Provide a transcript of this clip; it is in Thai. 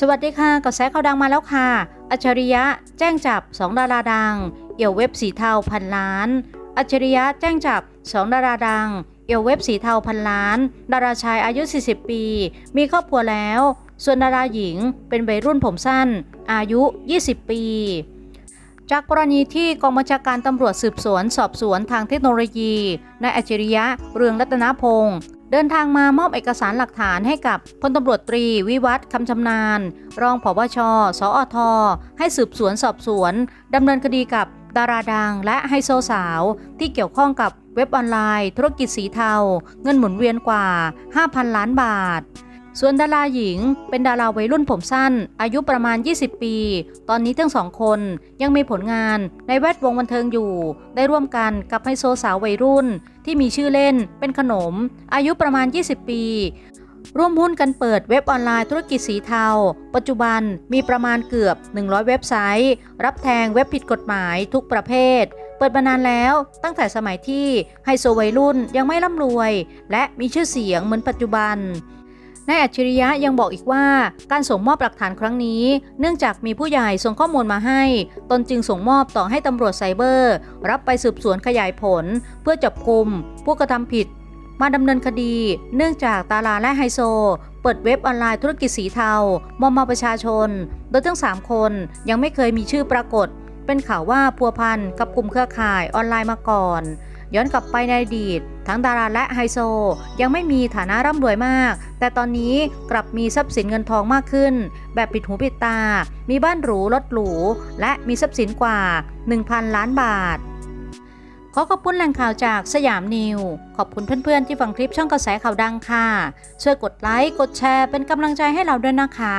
สวัสดีค่ะกระแสข่าวดังมาแล้วค่ะ อัจฉริยะแจ้งจับ 2 ดาราดัง เอี่ยวเว็บสีเทาพันล้าน อัจฉริยะแจ้งจับ 2 ดาราดัง เอี่ยวเว็บสีเทาพันล้าน ดาราชายอายุ 40 ปี มีครอบครัวแล้ว ส่วนดาราหญิงเป็นวัยรุ่นผมสั้น อายุ 20 ปี จากกรณีที่กองบัญชาการตำรวจสืบสวนสอบสวนทางเทคโนโลยีนายอัจฉริยะเรืองรัตนพงศ์ เดินทางมามอบเอกสารหลักฐานให้กับพลตำรวจตรีวิวัฒน์คำชำนาญ รองผบช สอทให้สืบสวนสอบสวนดำเนินคดีกับดาราดังและไฮโซสาว ที่เกี่ยวข้องกับเว็บออนไลน์ ธุรกิจสีเทา เงินหมุนเวียนกว่า 5,000 ล้านบาท ส่วนดาราหญิงเป็นดาราวัยรุ่นผมสั้น อายุประมาณ 20 ปี ตอนนี้ทั้งสองคนยังมีผลงานในแวดวงบันเทิงอยู่ ได้ร่วมกันกับไฮโซสาววัยรุ่น ที่มีชื่อเล่นเป็นขนม อายุประมาณ 20 ปี ร่วมหุ้นกันเปิดเว็บออนไลน์ธุรกิจสีเทา ปัจจุบันมีประมาณเกือบ 100 เว็บไซต์ รับแทงเว็บผิดกฎหมายทุกประเภทเปิดมานานแล้วตั้งแต่สมัยที่ไฮโซวัยรุ่นยังไม่ร่ำรวย และมีชื่อเสียงเหมือนปัจจุบัน นายอัจฉริยะยังบอกอีกว่า การส่งมอบหลักฐานครั้งนี้ เนื่องจากมีผู้ใหญ่ส่งข้อมูลมาให้ ตนจึงส่งมอบต่อให้ตำรวจไซเบอร์ รับไปสืบสวนขยายผล เพื่อจับกลุ่มผู้กระทำผิด มาดำเนินคดี เนื่องจากตาลาและไฮโซ เปิดเว็บออนไลน์ธุรกิจสีเทามอมมาประชาชน โดยทั้ง 3 คนยังไม่เคยมีชื่อปรากฏ เป็นข่าวว่าพัวพันกับกลุ่มเครือข่ายออนไลน์มาก่อนย้อนกลับไปในอดีต ทั้งดาราและไฮโซ ยังไม่มีฐานะร่ำรวยมาก แต่ตอนนี้กลับมีทรัพย์สินเงินทองมากขึ้น แบบปิดหูปิดตา มีบ้านหรูรถหรู และมีทรัพย์สินกว่า 1,000 ล้านบาท ขอขอบคุณแหล่งข่าวจากสยามนิว ขอบคุณเพื่อนๆที่ฟังคลิปช่องกระแสข่าวดังค่ะ ช่วยกดไลค์ กดแชร์เป็นกำลังใจให้เราด้วยนะคะ